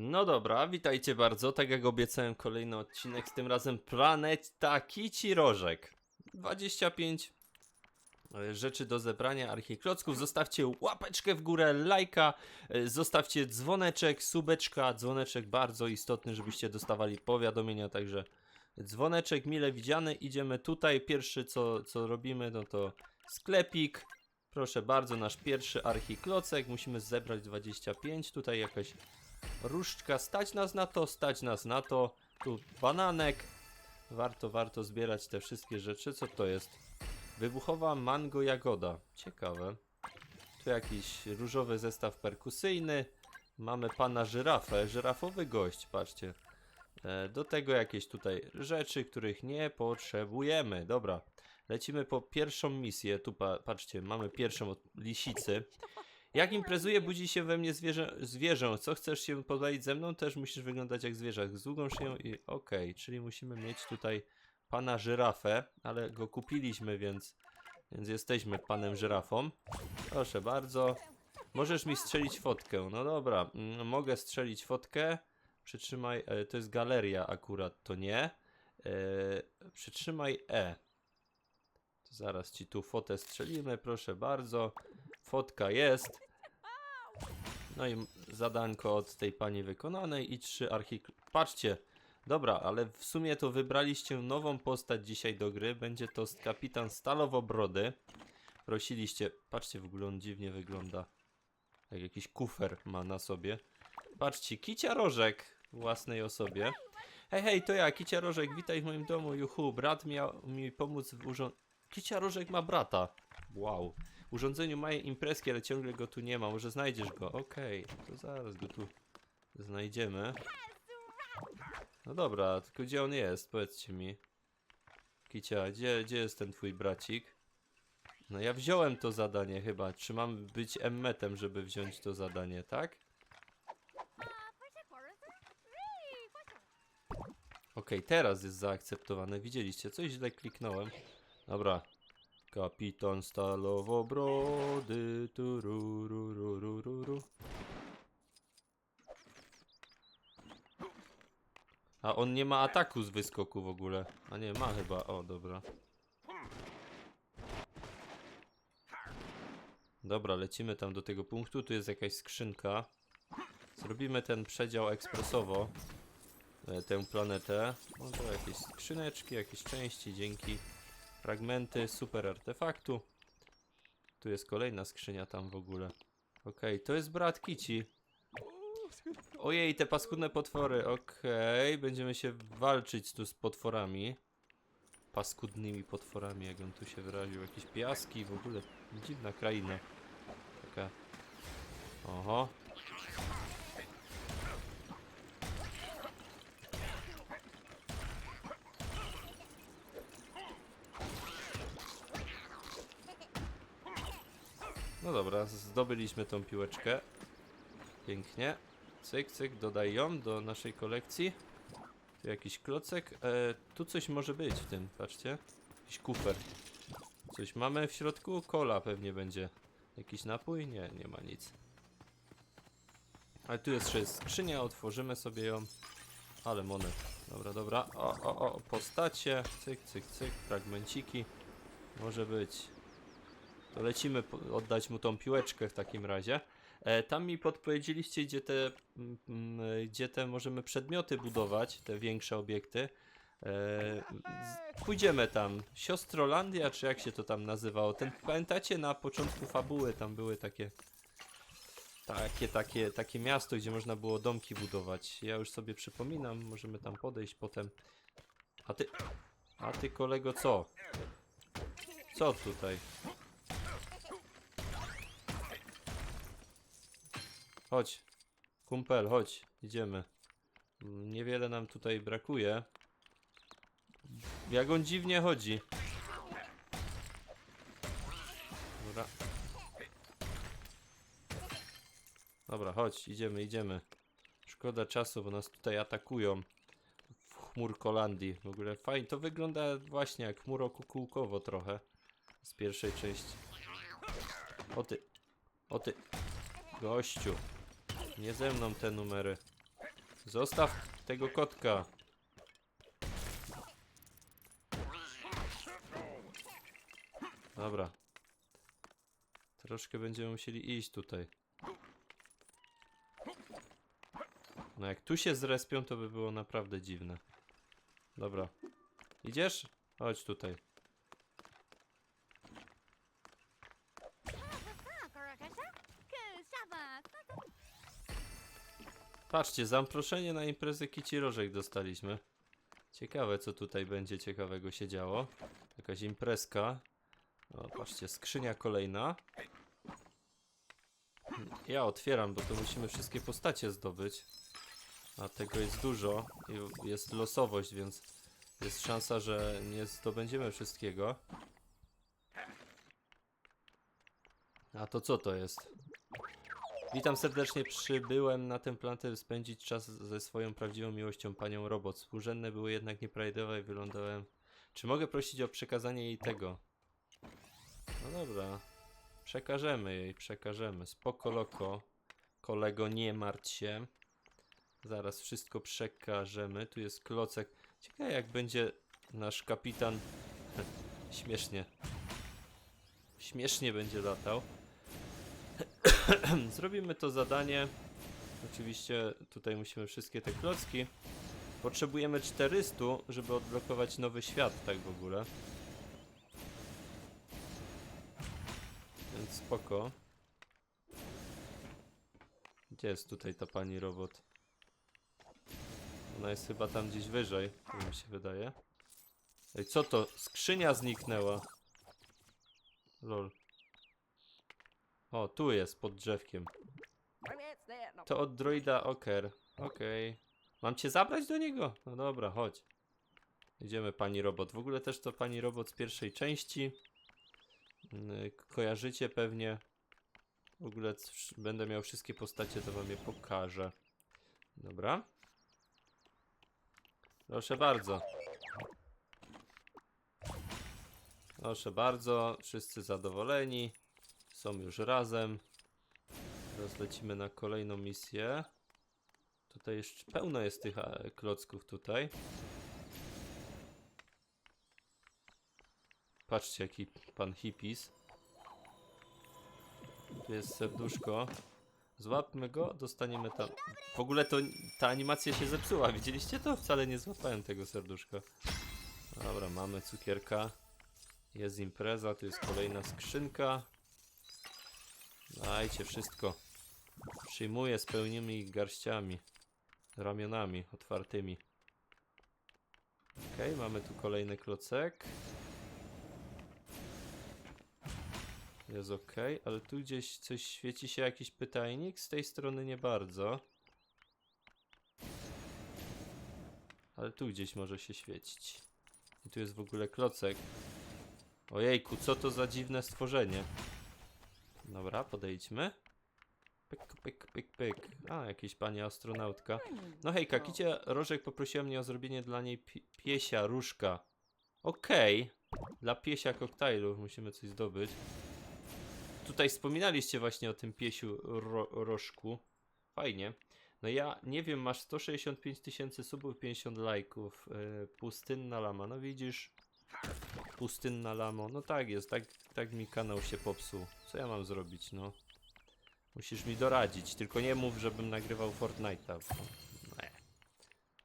No dobra, witajcie bardzo. Tak jak obiecałem, kolejny odcinek, z tym razem Planeta Kici Rożek. 25 e, rzeczy do zebrania archiklocków. Zostawcie łapeczkę w górę, lajka, e, zostawcie dzwoneczek, subeczka. Dzwoneczek bardzo istotny, żebyście dostawali powiadomienia, także dzwoneczek mile widziany. Idziemy tutaj. Pierwszy co, co robimy, no to sklepik. Proszę bardzo, nasz pierwszy archiklocek. Musimy zebrać 25. Tutaj jakaś różdżka. Stać nas na to, stać nas na to. Tu bananek. Warto, warto zbierać te wszystkie rzeczy. Co to jest? Wybuchowa mango jagoda. Ciekawe. Tu jakiś różowy zestaw perkusyjny. Mamy pana żyrafę. Żyrafowy gość, patrzcie. E, Do tego jakieś tutaj rzeczy, których nie potrzebujemy. Dobra, lecimy po pierwszą misję. Tu pa, patrzcie, mamy pierwszą od lisicy. Jak imprezuje, budzi się we mnie zwierzę. zwierzę. Co chcesz się podalić ze mną? Też musisz wyglądać jak zwierzak. Z długą szyją i okej, czyli musimy mieć tutaj pana żyrafę, ale go kupiliśmy, więc, więc jesteśmy panem żyrafą. Proszę bardzo. Możesz mi strzelić fotkę. No dobra, mm, mogę strzelić fotkę. Przytrzymaj, e, to jest galeria akurat, to nie. E, przytrzymaj E. To zaraz ci tu fotę strzelimy, proszę bardzo. Fotka jest. No i zadanko od tej pani wykonanej i trzy archik... Patrzcie, dobra, ale w sumie to wybraliście nową postać dzisiaj do gry. Będzie to kapitan Stalowobrody. Prosiliście, patrzcie w ogóle on dziwnie wygląda. Jak jakiś kufer ma na sobie. Patrzcie, Kicia Rożek własnej osobie. Hej, hej, to ja, Kicia Rożek, witaj w moim domu, juhu. Brat miał mi pomóc w urząd... Kicia Rożek ma brata. Wow. Urządzeniu mają imprezki, ale ciągle go tu nie ma. Może znajdziesz go. Okej, to zaraz go tu znajdziemy. No dobra, tylko gdzie on jest? Powiedzcie mi. Kicia, gdzie, gdzie jest ten twój bracik? No ja wziąłem to zadanie chyba. Czy mam być emmetem, żeby wziąć to zadanie, tak? Okej, teraz jest zaakceptowane. Widzieliście, coś źle kliknąłem. Dobra. Kapitan Stalowobrody. tururururururu. A on nie ma ataku z wyskoku w ogóle. A nie, ma chyba. O, dobra. Dobra, lecimy tam do tego punktu. Tu jest jakaś skrzynka. Zrobimy ten przedział ekspresowo. e, Tę planetę. To jakieś skrzyneczki, jakieś części, dzięki. Fragmenty, super artefaktu. Tu jest kolejna skrzynia tam w ogóle. Okej, to jest brat Kici. Ojej, te paskudne potwory. Okej, będziemy się walczyć tu z potworami. Paskudnymi potworami, jak on tu się wyraził. Jakieś piaski, w ogóle dziwna kraina. Taka. Oho. No dobra, zdobyliśmy tą piłeczkę. Pięknie. Cyk, cyk, dodaj ją do naszej kolekcji. Tu jakiś klocek. E, tu coś może być w tym, patrzcie. Jakiś kufer. Coś mamy w środku? Kola pewnie będzie. Jakiś napój? Nie, nie ma nic. Ale tu jest jeszcze skrzynia, otworzymy sobie ją. Ale monet. Dobra, dobra. O, o, o, postacie. Cyk, cyk, cyk. Fragmenciki. Może być. To lecimy oddać mu tą piłeczkę w takim razie. E, tam mi podpowiedzieliście, gdzie te, mm, mm, gdzie te możemy przedmioty budować, te większe obiekty. E, pójdziemy tam. Siostrolandia, czy jak się to tam nazywało? Ten, pamiętacie na początku fabuły tam były takie. Takie, takie, takie miasto, gdzie można było domki budować. Ja już sobie przypominam, możemy tam podejść potem. A ty. A ty kolego co? Co tutaj? Chodź. Kumpel, chodź. Idziemy. Mm, Niewiele nam tutaj brakuje. Jak on dziwnie chodzi. Dobra. Dobra, chodź, idziemy, idziemy. Szkoda czasu, bo nas tutaj atakują. W chmurkolandii. W ogóle fajnie. To wygląda właśnie jak chmurokukułkowo trochę. Z pierwszej części. O ty. O ty. Gościu. Nie ze mną te numery. Zostaw tego kotka. Dobra. Troszkę będziemy musieli iść tutaj. No jak tu się zrespią, to by było naprawdę dziwne. Dobra. Idziesz? Chodź tutaj. Patrzcie, zaproszenie na imprezę Kici Rożek dostaliśmy. Ciekawe, co tutaj będzie ciekawego się działo. Jakaś imprezka. O, patrzcie, skrzynia kolejna. Ja otwieram, bo to musimy wszystkie postacie zdobyć. A tego jest dużo. i Jest losowość, więc jest szansa, że nie zdobędziemy wszystkiego. A to co to jest? Witam serdecznie, przybyłem na tę planetę spędzić czas ze swoją prawdziwą miłością, panią robot. Współrzędne były jednak nieprawidłowe i wylądowałem... Czy mogę prosić o przekazanie jej tego? No dobra. Przekażemy jej, przekażemy. Spoko loko. Kolego, nie martw się. Zaraz wszystko przekażemy. Tu jest klocek. Ciekawe jak będzie nasz kapitan... Śmiesznie. Śmiesznie będzie latał. Zrobimy to zadanie. Oczywiście tutaj musimy wszystkie te klocki. Potrzebujemy 400, żeby odblokować nowy świat, tak w ogóle. Więc spoko. Gdzie jest tutaj ta pani robot? Ona jest chyba tam gdzieś wyżej, tak mi się wydaje. Ej, co to? Skrzynia zniknęła. Lol. O, tu jest, pod drzewkiem. To od droida Oker. Okej. Mam cię zabrać do niego? No dobra, chodź. Idziemy, pani robot. W ogóle też to pani robot z pierwszej części. Yy, Kojarzycie pewnie. W ogóle będę miał wszystkie postacie, to wam je pokażę. Dobra. Proszę bardzo. Proszę bardzo, wszyscy zadowoleni. Są już razem. Teraz lecimy na kolejną misję. Tutaj jeszcze pełno jest tych e, klocków tutaj. Patrzcie jaki pan hippies. Tu jest serduszko. Złapmy go, dostaniemy tam. W ogóle to ta animacja się zepsuła. Widzieliście to? Wcale nie złapałem tego serduszka. Dobra, mamy cukierka. Jest impreza, tu jest kolejna skrzynka. Dajcie wszystko. Przyjmuję z pełnymi garściami. Ramionami otwartymi. Okej, mamy tu kolejny klocek. Jest ok, ale tu gdzieś coś świeci się jakiś pytajnik. Z tej strony nie bardzo. Ale tu gdzieś może się świecić. I tu jest w ogóle klocek. Ojejku, co to za dziwne stworzenie. Dobra, podejdźmy. Pyk, pyk, pyk, pyk. A, jakiś pani astronautka. No hejka, Kicie Rożek poprosiła mnie o zrobienie dla niej pi piesia różka. Okej. Dla piesia koktajlu musimy coś zdobyć. Tutaj wspominaliście właśnie o tym piesiu ro rożku. Fajnie. No ja nie wiem, masz 165 tysięcy subów, 50 lajków. Yy, pustynna lama, no widzisz. Pustynna lamo. No tak jest, tak, tak mi kanał się popsuł. Co ja mam zrobić, no? Musisz mi doradzić, tylko nie mów, żebym nagrywał Fortnite'a.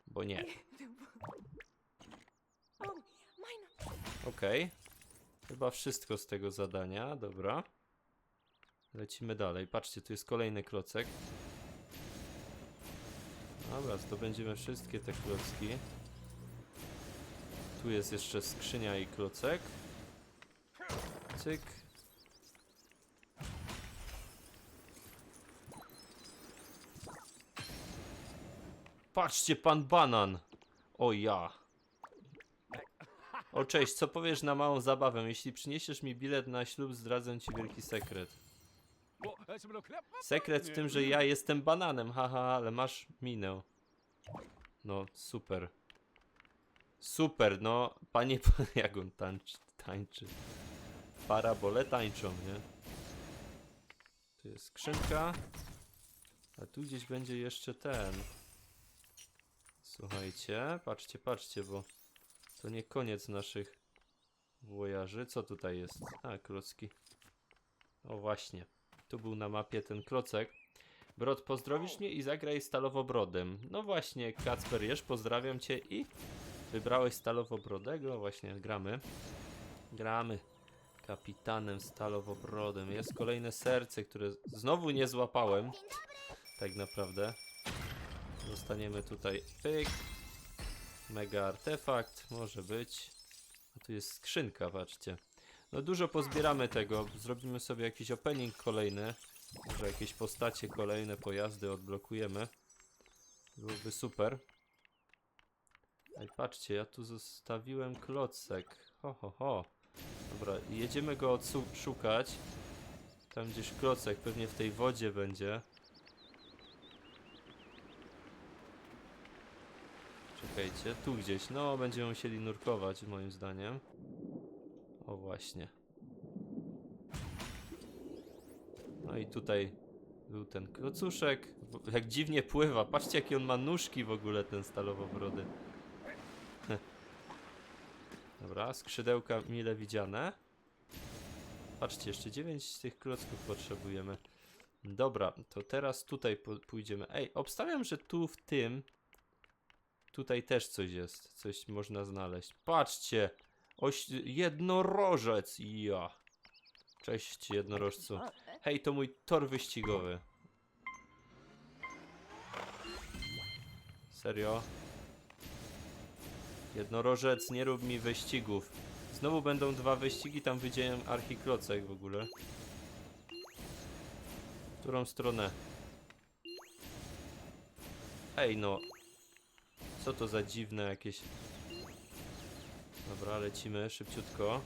Bo, nie. bo nie. Okej. Chyba wszystko z tego zadania, dobra. Lecimy dalej. Patrzcie, tu jest kolejny klocek. Dobra, zdobędziemy wszystkie te klocki. Tu jest jeszcze skrzynia i klocek. Cyk. Patrzcie, pan banan. O ja. O cześć, co powiesz na małą zabawę? Jeśli przyniesiesz mi bilet na ślub, zdradzę ci wielki sekret. Sekret w tym, że ja jestem bananem, haha, ale masz minę. No, super. Super, no, panie, jak on tańczy, tańczy. Parabole tańczą, nie? Tu jest skrzynka. A tu gdzieś będzie jeszcze ten. Słuchajcie, patrzcie, patrzcie, bo to nie koniec naszych wojaży. Co tutaj jest? A, klocki. O właśnie, tu był na mapie ten klocek. Brod, pozdrowisz mnie i zagraj stalowobrodem. No właśnie, Kacper Jesz, pozdrawiam cię i wybrałeś stalowobrodego. Właśnie, gramy. Gramy kapitanem stalowobrodem. Jest kolejne serce, które znowu nie złapałem. Tak naprawdę. Dostaniemy tutaj pyk. Mega artefakt, może być. A tu jest skrzynka, patrzcie. No dużo pozbieramy tego. Zrobimy sobie jakiś opening kolejny. Może jakieś postacie kolejne, pojazdy odblokujemy. Byłoby super. Ej, patrzcie, ja tu zostawiłem klocek. Ho, ho, ho. Dobra, jedziemy go odszukać. Tam gdzieś klocek, pewnie w tej wodzie będzie. Czekajcie, tu gdzieś. No, będziemy musieli nurkować, moim zdaniem. O, właśnie. No i tutaj był ten klocuszek. Jak dziwnie pływa. Patrzcie, jakie on ma nóżki w ogóle, ten stalowobrody. Dobra, skrzydełka mile widziane. Patrzcie, jeszcze 9 tych klocków potrzebujemy. Dobra, to teraz tutaj pójdziemy. Ej, obstawiam, że tu w tym Tutaj też coś jest. Coś można znaleźć. Patrzcie! Oś... Jednorożec! Ja! Cześć, jednorożcu. Hej, to mój tor wyścigowy. Serio? Jednorożec, nie rób mi wyścigów. Znowu będą dwa wyścigi, tam wydziałem archiklocek w ogóle. W którą stronę? Ej, no. Co to za dziwne jakieś... Dobra, lecimy szybciutko.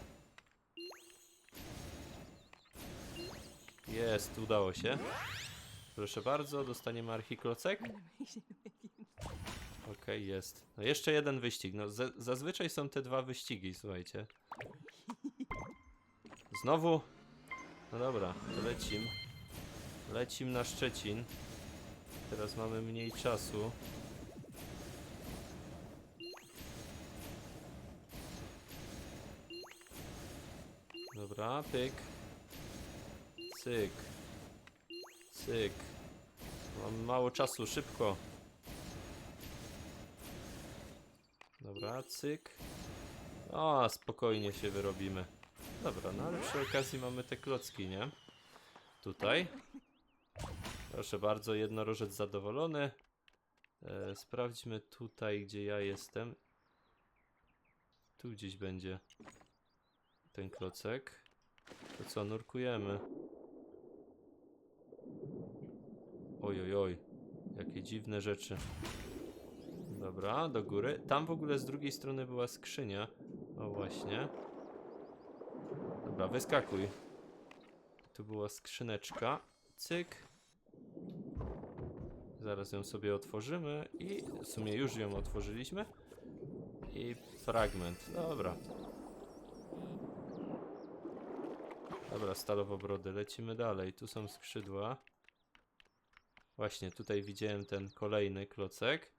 Jest, udało się. Proszę bardzo, dostaniemy archiklocek. Okej, jest. No jeszcze jeden wyścig. No za- zazwyczaj są te dwa wyścigi, słuchajcie. Znowu? No dobra, to lecim. Lecim na Szczecin. Teraz mamy mniej czasu. Dobra, pyk. Cyk. Cyk. Mam mało czasu, szybko. Dobra, cyk. O, spokojnie się wyrobimy. Dobra, no ale przy okazji mamy te klocki, nie? Tutaj. Proszę bardzo, jednorożec zadowolony. E, sprawdźmy tutaj, gdzie ja jestem. Tu gdzieś będzie ten klocek. To co, nurkujemy. Oj, oj, oj. Jakie dziwne rzeczy. Dobra, do góry. Tam w ogóle z drugiej strony była skrzynia. O właśnie. Dobra, wyskakuj. Tu była skrzyneczka. Cyk. Zaraz ją sobie otworzymy i w sumie już ją otworzyliśmy. I fragment. Dobra. Dobra, stalowobrody, lecimy dalej. Tu są skrzydła. Właśnie, tutaj widziałem ten kolejny klocek.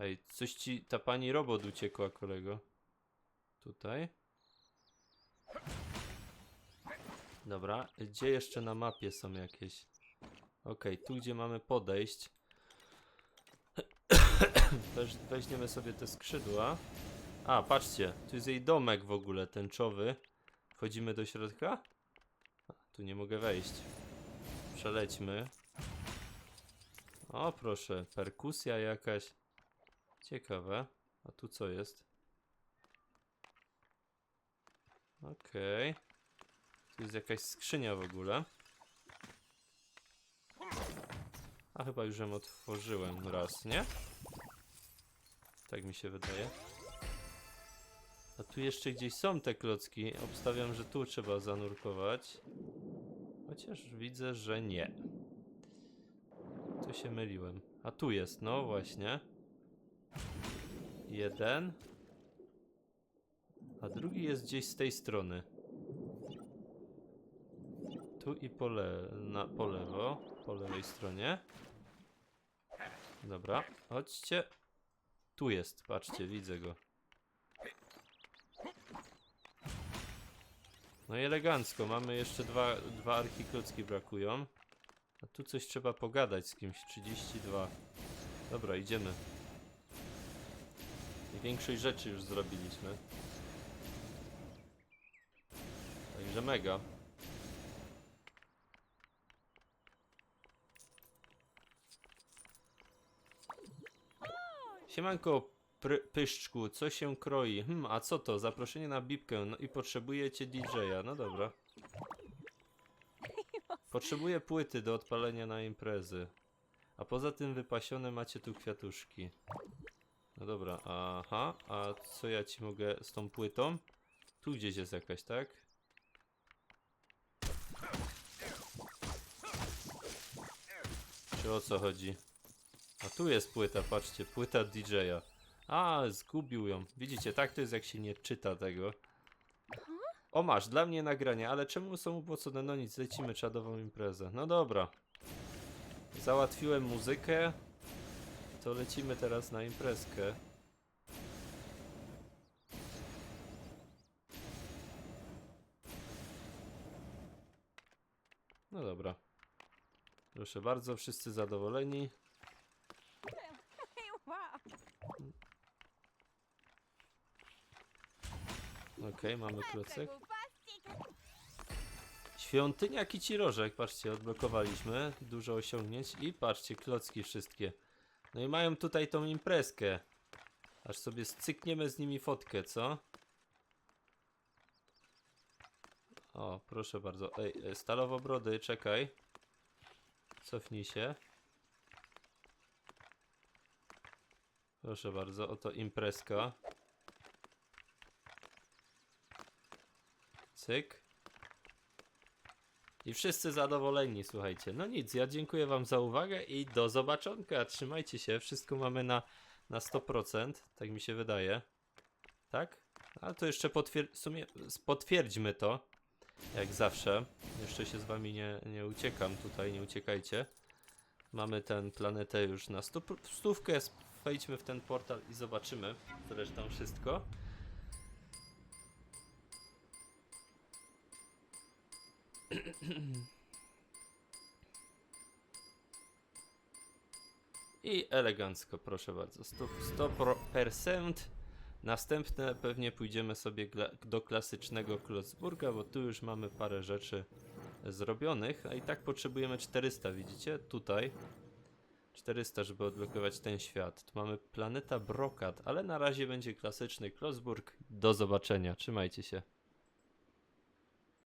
Ej, coś ci, ta pani robot uciekła, kolego. Tutaj. Dobra, gdzie jeszcze na mapie są jakieś? Okej, tu gdzie mamy podejść. Weź, weźmiemy sobie te skrzydła. A, patrzcie, tu jest jej domek w ogóle, tęczowy. Wchodzimy do środka? A, tu nie mogę wejść. Przelećmy. O, proszę, perkusja jakaś. Ciekawe. A tu co jest? Okej. Tu jest jakaś skrzynia w ogóle. A chyba już ją otworzyłem raz, nie? Tak mi się wydaje. A tu jeszcze gdzieś są te klocki. Obstawiam, że tu trzeba zanurkować. Chociaż widzę, że nie. Tu się myliłem. A tu jest, no właśnie. Jeden. A drugi jest gdzieś z tej strony. Tu i po, le na, po lewo, po lewej stronie. Dobra, chodźcie. Tu jest, patrzcie, widzę go. No i elegancko, mamy jeszcze dwa, dwa archiklocki brakują. A tu coś trzeba pogadać z kimś, 32. Dobra, idziemy. Większość rzeczy już zrobiliśmy. Także mega. Siemanko, pyszczku, co się kroi? Hmm, a co to? Zaproszenie na bibkę, no i potrzebujecie DJ-a, no dobra. Potrzebuję płyty do odpalenia na imprezy. A poza tym wypasione macie tu kwiatuszki. No dobra, aha, a co ja ci mogę z tą płytą? Tu gdzieś jest jakaś, tak? Czy o co chodzi? A tu jest płyta, patrzcie, płyta DJ-a. A, zgubił ją. Widzicie, tak to jest jak się nie czyta tego. O masz, dla mnie nagranie, ale czemu są ubłocone? No nic, lecimy czadową imprezę. No dobra. Załatwiłem muzykę. To lecimy teraz na imprezkę. No dobra. Proszę bardzo, wszyscy zadowoleni. Okej, mamy klocek. Świątynia Kicirożek, patrzcie, odblokowaliśmy. Dużo osiągnięć i patrzcie, klocki wszystkie. No i mają tutaj tą imprezkę. Aż sobie scykniemy z nimi fotkę, co? O, proszę bardzo. Ej, e, stalowobrody, czekaj. Cofnij się. Proszę bardzo, oto imprezka. Cyk. I wszyscy zadowoleni, słuchajcie. No nic, ja dziękuję wam za uwagę i do zobaczonka. Trzymajcie się, wszystko mamy na, na 100%, tak mi się wydaje. Tak? Ale to jeszcze potwier- sumie potwierdźmy to, jak zawsze. Jeszcze się z wami nie, nie uciekam tutaj, nie uciekajcie. Mamy tę planetę już na stu, stówkę, wejdźmy w ten portal i zobaczymy zresztą wszystko. I elegancko, proszę bardzo. 100%. 100%. Następne pewnie pójdziemy sobie do klasycznego Klotzburga, bo tu już mamy parę rzeczy zrobionych, a i tak potrzebujemy 400, widzicie? Tutaj. 400, żeby odblokować ten świat. Tu mamy planeta Brokat, ale na razie będzie klasyczny Klotzburg. Do zobaczenia, trzymajcie się.